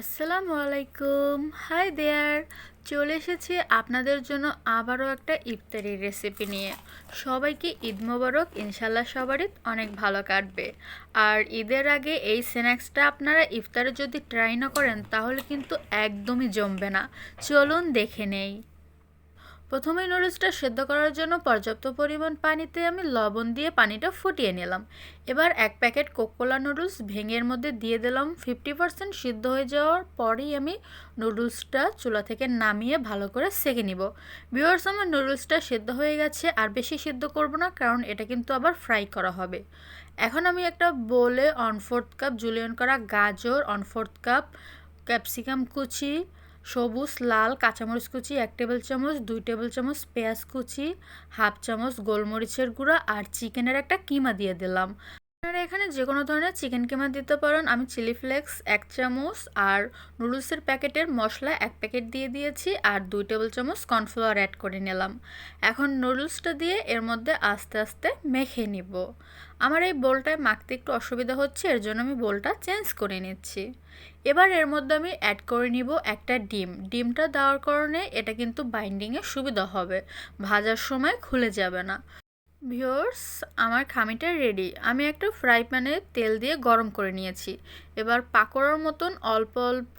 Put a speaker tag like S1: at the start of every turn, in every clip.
S1: আসসালামু আলাইকুম। Hi there চলে এসেছি আপনাদের জন্য আবারও একটা ইফতারি রেসিপি নিয়ে। সবাইকে ঈদ মোবারক ইনশাল্লাহ সবারই অনেক ভালো কাটবে। আর ঈদের আগে এই স্ন্যাক্সটা আপনারা ইফতারে যদি ট্রাই না করেন, তাহলে কিন্তু একদমই জমবে না। চলুন দেখে নেই। প্রথমে নুডলসটা সেদ্ধ করার জন্য পর্যাপ্ত পরিমাণ পানিতে আমি লবণ দিয়ে পানিটা ফুটিয়ে নিলাম। এবার এক প্যাকেট কোকোলা নুডলস ভেঙের মধ্যে দিয়ে দিলাম। ফিফটি পার্সেন্ট সিদ্ধ হয়ে যাওয়ার পরেই আমি নুডলসটা চুলা থেকে নামিয়ে ভালো করে সেঁকে নিব। বিওয়ার্স আমার নুডলসটা সেদ্ধ হয়ে গেছে, আর বেশি সিদ্ধ করব না, কারণ এটা কিন্তু আবার ফ্রাই করা হবে। এখন আমি একটা বোলে অন ফোর্থ কাপ জুলিয়ন করা গাজর, অন ফোর্থ কাপ ক্যাপসিকাম কুচি সবুজ, লাল, কাঁচামরিচ কুচি, এক টেবিল চামচ, দুই টেবিল চামচ পেঁয়াজ কুচি, হাফ চামচ গোলমরিচের গুঁড়া আর চিকেনের একটা কিমা দিয়ে দিলাম। আপনারা এখানে যে কোনো ধরনের চিকেন কিমা দিতে পারেন। আমি চিলি ফ্লেক্স এক চামচ, আর নুডলসের প্যাকেটের মশলা এক প্যাকেট দিয়ে দিয়েছি, আর দুই টেবিল চামচ কর্নফ্লাওয়ার অ্যাড করে নিলাম। এখন নুডলসটা দিয়ে এর মধ্যে আস্তে আস্তে মেখে নিব। আমার এই বোলটায় মাখতে একটু অসুবিধা হচ্ছে, এর জন্য আমি বোলটা চেঞ্জ করে নিচ্ছি। এবার এর মধ্যে আমি অ্যাড করে নিব একটা ডিম। ডিমটা দেওয়ার কারণে এটা কিন্তু বাইন্ডিংয়ে সুবিধা হবে, ভাজার সময় খুলে যাবে না। ভিওর্স আমার খামিটা রেডি আমি একটা ফ্রাই প্যানে তেল দিয়ে গরম করে নিয়েছি। এবার পাকোড়ার মতন অল্প অল্প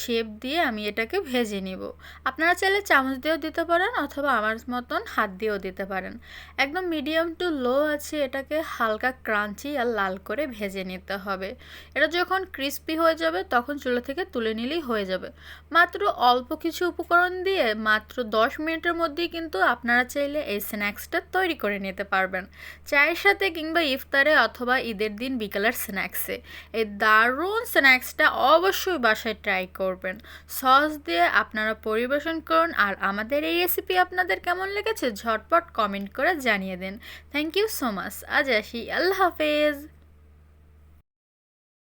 S1: শেপ দিয়ে আমি এটাকে ভেজে নিব। আপনারা চাইলে চামচ দিয়েও দিতে পারেন অথবা আমার মতন হাত দিয়েও দিতে পারেন। একদম মিডিয়াম টু লো আছে, এটাকে হালকা ক্রাঞ্চি আর লাল করে ভেজে নিতে হবে। এটা যখন ক্রিস্পি হয়ে যাবে, তখন চুলা থেকে তুলে নিলেই হয়ে যাবে। মাত্র অল্প কিছু উপকরণ দিয়ে মাত্র দশ মিনিটের মধ্যেই কিন্তু আপনারা চাইলে এই স্ন্যাক্সটা তৈরি করে নিতে পারবেন। চায়ের সাথে কিংবা ইফতারে অথবা ঈদের দিন বিকালের স্ন্যাক্সে এই দারুণ স্ন্যাক্সটা অবশ্যই বাসায় ট্রাই করবেন। সস দিয়ে আপনারা পরিবেশন করুন। আর আমাদের এই রেসিপি আপনাদের কেমন লেগেছে ঝটপট কমেন্ট করে জানিয়ে দিন। থ্যাংক ইউ সো মাচ আজ আসি। আল্লাহ হাফেজ।